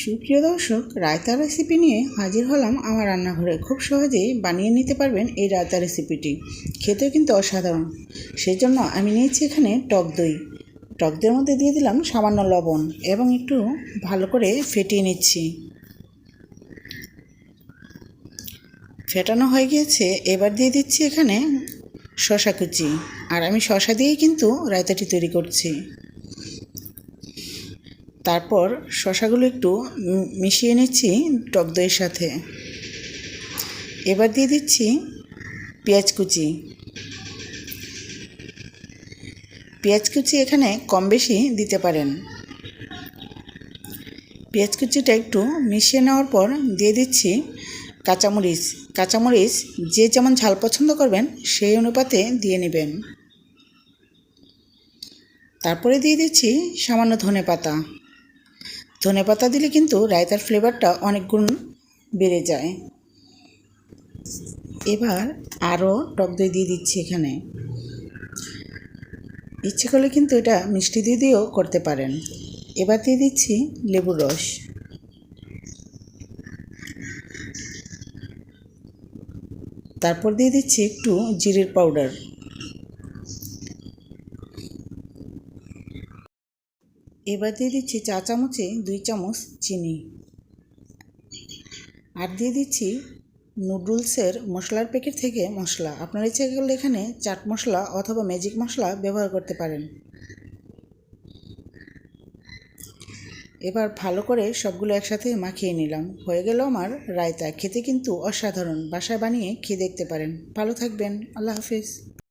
সুপ্রিয় দর্শক রায়তা রেসিপি নিয়ে হাজির হলাম আমার রান্নাঘরে। খুব সহজেই বানিয়ে নিতে পারবেন এই রায়তা রেসিপিটি খেতেও কিন্তু অসাধারণ। সেই জন্য আমি নিয়েছি এখানে টক দই। টক দইয়ের মধ্যে দিয়ে দিলাম সামান্য লবণ এবং একটু ভালো করে ফেটিয়ে নিচ্ছি। ফেটানো হয়ে গিয়েছে। এবার দিয়ে দিচ্ছি এখানে শশা কুচি। আর আমি শশা দিয়েই কিন্তু রায়তাটি তৈরি করছি। তারপর শশাগুলো একটু মিশিয়ে নিচ্ছি টক দইয়ের সাথে। এবার দিয়ে দিচ্ছি পেঁয়াজ কুচি। পেঁয়াজ কুচি এখানে কম বেশি দিতে পারেন। পেঁয়াজ কুচিটা একটু মিশিয়ে নেওয়ার পর দিয়ে দিচ্ছি কাঁচামরিচ। কাঁচামরিচ যে যেমন ঝাল পছন্দ করবেন, সেই অনুপাতে দিয়ে নেবেন। তারপরে দিয়ে দিচ্ছি সামান্য ধনে পাতা ধনে পাতা দিলে কিন্তু রায়তার ফ্লেভারটা অনেক গুণ বেড়ে যায়। এবার আরও টক দই দিয়ে দিচ্ছি এখানে। ইচ্ছে করলে কিন্তু এটা মিষ্টি দিয়ে দিয়েও করতে পারেন। এবার দিয়ে দিচ্ছি লেবুর রস। তারপর দিয়ে দিচ্ছি একটু জিরের পাউডার এবার দিয়ে দিচ্ছি চা চামচে দুই চামচ চিনি। আর দিয়ে দিচ্ছি নুডলসের মশলার প্যাকেট থেকে মশলা। আপনার ইচ্ছে করলে এখানে চাট মশলা অথবা ম্যাজিক মশলা ব্যবহার করতে পারেন। এবার ভালো করে সবগুলো একসাথে মাখিয়ে নিলাম। হয়ে গেল আমার রায়তা। খেতে কিন্তু অসাধারণ। বাসায় বানিয়ে খেয়ে দেখতে পারেন। ভালো থাকবেন। আল্লাহ হাফিজ।